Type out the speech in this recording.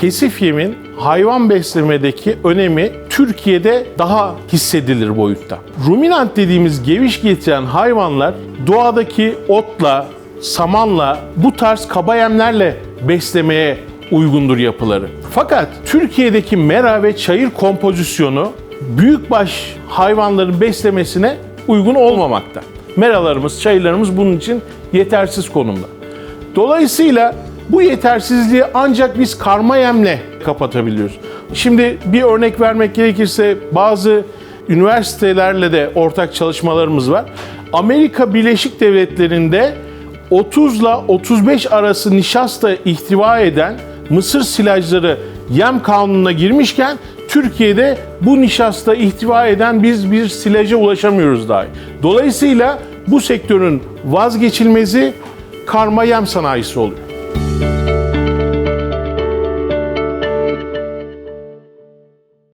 kesif yemin hayvan beslemedeki önemi Türkiye'de daha hissedilir boyutta. Ruminant dediğimiz geviş getiren hayvanlar doğadaki otla, samanla, bu tarz kaba yemlerle beslemeye uygundur yapıları. Fakat Türkiye'deki mera ve çayır kompozisyonu büyükbaş hayvanların beslemesine uygun olmamakta. Meralarımız, çayırlarımız bunun için yetersiz konumda. Dolayısıyla bu yetersizliği ancak biz karma yemle kapatabiliyoruz. Şimdi bir örnek vermek gerekirse bazı üniversitelerle de ortak çalışmalarımız var. Amerika Birleşik Devletleri'nde 30 ile 35 arası nişasta ihtiva eden mısır silajları yem kanununa girmişken Türkiye'de bu nişasta ihtiva eden biz bir silaja ulaşamıyoruz dahi. Dolayısıyla bu sektörün vazgeçilmezi karma yem sanayisi oluyor.